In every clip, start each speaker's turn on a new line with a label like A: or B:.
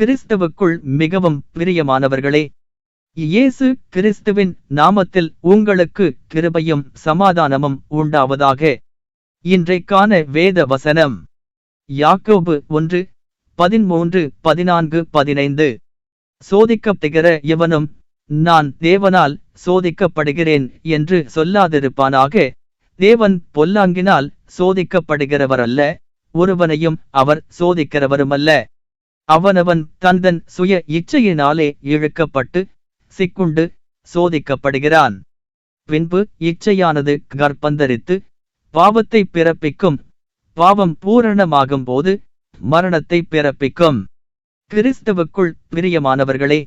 A: கிறிஸ்தவுக்குள் மிகவும் பிரியமானவர்களே இயேசு கிறிஸ்துவின் நாமத்தில் உங்களுக்கு கிருபையும் சமாதானமும் உண்டாவதாக இன்றைக்கான வேத வசனம் யாக்கோபு ஒன்று பதிமூன்று பதினான்கு பதினைந்து சோதிக்கப்படுகிற இவனும் நான் தேவனால் சோதிக்கப்படுகிறேன் என்று சொல்லாதிருப்பானாக தேவன் பொல்லாங்கினால் சோதிக்கப்படுகிறவரல்ல ஒருவனையும் அவர் சோதிக்கிறவருமல்ல அவனவன் தந்தன் சுய இச்சையினாலே இழுக்கப்பட்டு சிக்குண்டு சோதிக்கப்படுகிறான் பின்பு இச்சையானது கற்பந்தரித்து பாவத்தை பிறப்பிக்கும் பாவம் பூரணமாகும் போது மரணத்தை பிறப்பிக்கும் கிறிஸ்தவுக்குள் பிரியமானவர்களே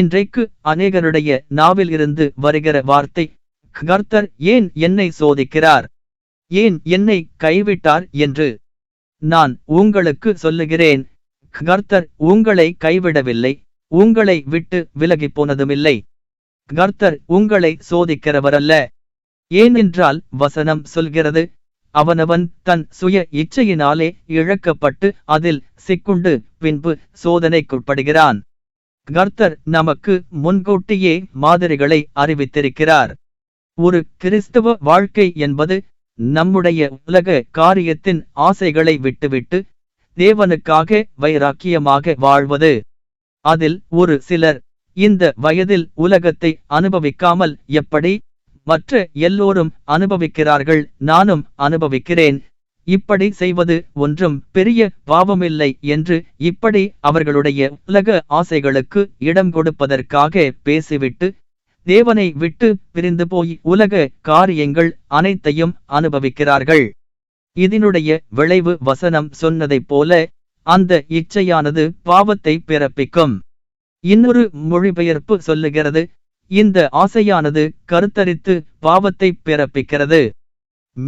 A: இன்றைக்கு அநேகருடைய நாவில் இருந்து வருகிற வார்த்தை கர்த்தர் ஏன் என்னை சோதிக்கிறார் ஏன் என்னை கைவிட்டார் என்று நான் உங்களுக்கு சொல்லுகிறேன் கர்த்தர் உங்களை கைவிடவில்லை உங்களை விட்டு விலகி போனதுமில்லை கர்த்தர் உங்களை சோதிக்கிறவரல்ல ஏனென்றால் வசனம் சொல்கிறது அவனவன் தன் சுய இச்சையினாலே இழக்கப்பட்டு அதில் சிக்குண்டு பின்பு சோதனைக்குட்படுகிறான் கர்த்தர் நமக்கு முன்கூட்டியே மாதிரிகளை அறிவித்திருக்கிறார் ஒரு கிறிஸ்தவ வாழ்க்கை என்பது நம்முடைய உலக காரியத்தின் ஆசைகளை விட்டுவிட்டு தேவனுக்காக வைராக்கியமாக வாழ்வது அதில் ஒரு சிலர் இந்த வயதில் உலகத்தை அனுபவிக்காமல் எப்படி மற்ற எல்லோரும் அனுபவிக்கிறார்கள் நானும் அனுபவிக்கிறேன் இப்படி செய்வது ஒன்றும் பெரிய பாவமில்லை என்று இப்படி அவர்களுடைய உலக ஆசைகளுக்கு இடம் கொடுப்பதற்காக பேசிவிட்டு தேவனை விட்டு பிரிந்து போய் உலக காரியங்கள் அனைத்தையும் அனுபவிக்கிறார்கள் இதனுடைய விளைவு வசனம் சொன்னதைப் போல அந்த இச்சையானது பாவத்தை பிறப்பிக்கும் இன்னொரு மொழிபெயர்ப்பு சொல்லுகிறது இந்த ஆசையானது கருத்தரித்து பாவத்தை பிறப்பிக்கிறது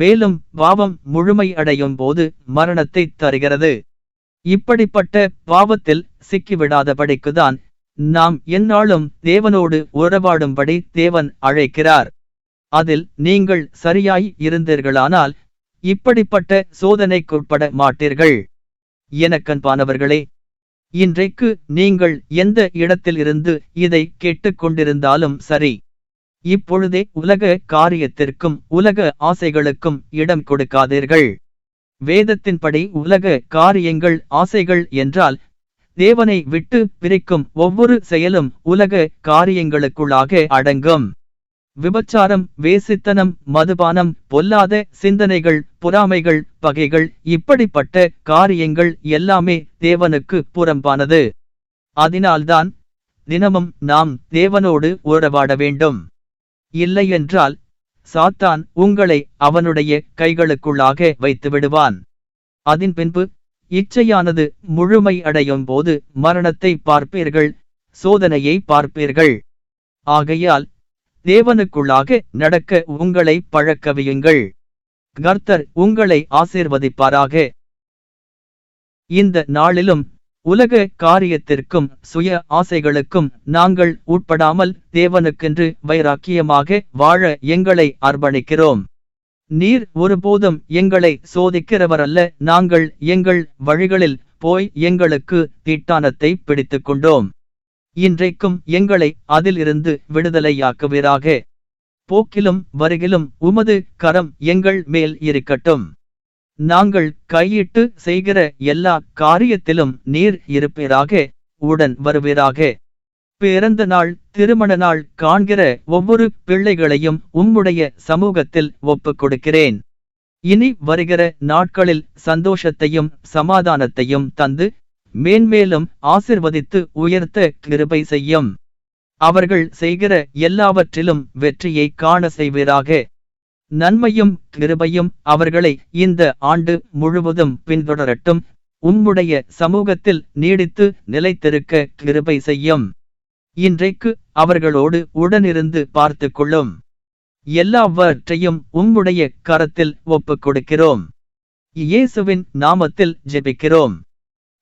A: மேலும் பாவம் முழுமை அடையும் போது மரணத்தை தருகிறது இப்படிப்பட்ட பாவத்தில் சிக்கிவிடாதபடிக்குதான் நாம் எந்நாளும் தேவனோடு உறவாடும்படி தேவன் அழைக்கிறார் அதில் நீங்கள் சரியாய் இருந்தீர்களானால் இப்படிப்பட்ட சோதனைக்குட்பட மாட்டீர்கள் எனக்கன்பானவர்களே இன்றைக்கு நீங்கள் எந்த இடத்திலிருந்து இதை கேட்டுக்கொண்டிருந்தாலும் சரி இப்பொழுதே உலக காரியத்திற்கும் உலக ஆசைகளுக்கும் இடம் கொடுக்காதீர்கள் வேதத்தின்படி உலக காரியங்கள் ஆசைகள் என்றால் தேவனை விட்டு பிரிக்கும் ஒவ்வொரு செயலும் உலக காரியங்களுக்குள்ளாக அடங்கும் விபச்சாரம் வேசித்தனம் மதுபானம் பொல்லாத சிந்தனைகள் பொறாமைகள் பகைகள் இப்படிப்பட்ட காரியங்கள் எல்லாமே தேவனுக்கு புறம்பானது அதனால்தான் தினமும் நாம் தேவனோடு உறவாட வேண்டும் இல்லையென்றால் சாத்தான் உங்களை அவனுடைய கைகளுக்குள்ளாக வைத்து விடுவான் அதன் பின்பு இச்சையானது முழுமை அடையும் போது மரணத்தை பார்ப்பீர்கள் சோதனையை பார்ப்பீர்கள் ஆகையால் தேவனுக்குள்ளாக நடக்க உங்களை பழக்கவியுங்கள் கர்த்தர் உங்களை ஆசீர்வதிப்பாராக இந்த நாளிலும் உலக காரியத்திற்கும் சுய ஆசைகளுக்கும் நாங்கள் உட்படாமல் தேவனுக்கென்று வைராக்கியமாக வாழ எங்களை அர்ப்பணிக்கிறோம் நீர் ஒருபோதும் எங்களை சோதிக்கிறவரல்ல நாங்கள் எங்கள் வழிகளில் போய் எங்களுக்கு தீட்டானத்தை பிடித்துக்கொண்டோம் இன்றைக்கும் எங்களை அதிலிருந்து விடுதலையாக்குவீராக போக்கிலும் வருகிலும் உமது கரம் எங்கள் மேல் இருக்கட்டும் நாங்கள் கையிட்டு செய்கிற எல்லா காரியத்திலும் நீர் இருப்பீராக உடன் வருவீராக பிறந்த நாள் திருமண நாள் காண்கிற ஒவ்வொரு பிள்ளைகளையும் உம்முடைய சமூகத்தில் ஒப்புக் கொடுக்கிறேன் இனி வருகிற நாட்களில் சந்தோஷத்தையும் சமாதானத்தையும் தந்து மேன்மேலும் ஆசிர்வதித்து உயர்த்த கிருபை செய்யும் அவர்கள் செய்கிற எல்லாவற்றிலும் வெற்றியை காண செய்வீராக நன்மையும் கிருபையும் அவர்களை இந்த ஆண்டு முழுவதும் பின்தொடரட்டும் உம்முடைய சமூகத்தில் நீடித்து நிலைத்திருக்க கிருபை செய்யும் இன்றைக்கு அவர்களோடு உடனிருந்து பார்த்து கொள்ளும் எல்லாவற்றையும் உம்முடைய கரத்தில் ஒப்புக் கொடுக்கிறோம் இயேசுவின் நாமத்தில் ஜெபிக்கிறோம்